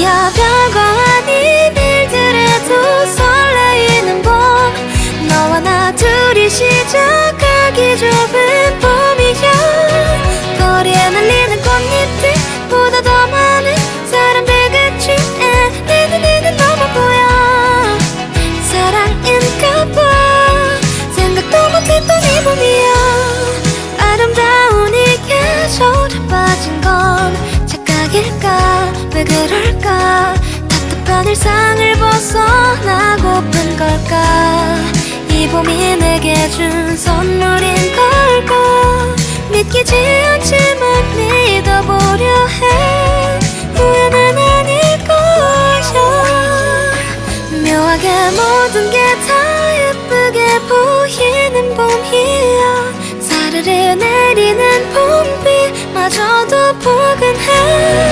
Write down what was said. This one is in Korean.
봄이야. 별거 아닌 일들에도 설레이는 봄 너와 나 둘이 시작하기 좋은 봄이야. 거리에 날리는 꽃잎들보다 더 많은 사람들 같이. 에, 내는 내는 너만 보여. 사랑인가 봐. 생각도 못했던 이 봄이야. 아름다운 이 계절에 빠진 건 착각일까 왜 그럴까? 답답한 일상을 벗어나고픈 걸까? 이 봄이 내게 준 선물인 걸까? 믿기지 않지만 믿어보려 해. 후회는 아닐 거야. 묘하게 모든 게 다 예쁘게 보이는 봄이야. 사르르 내리는 봄비 마저도 포근해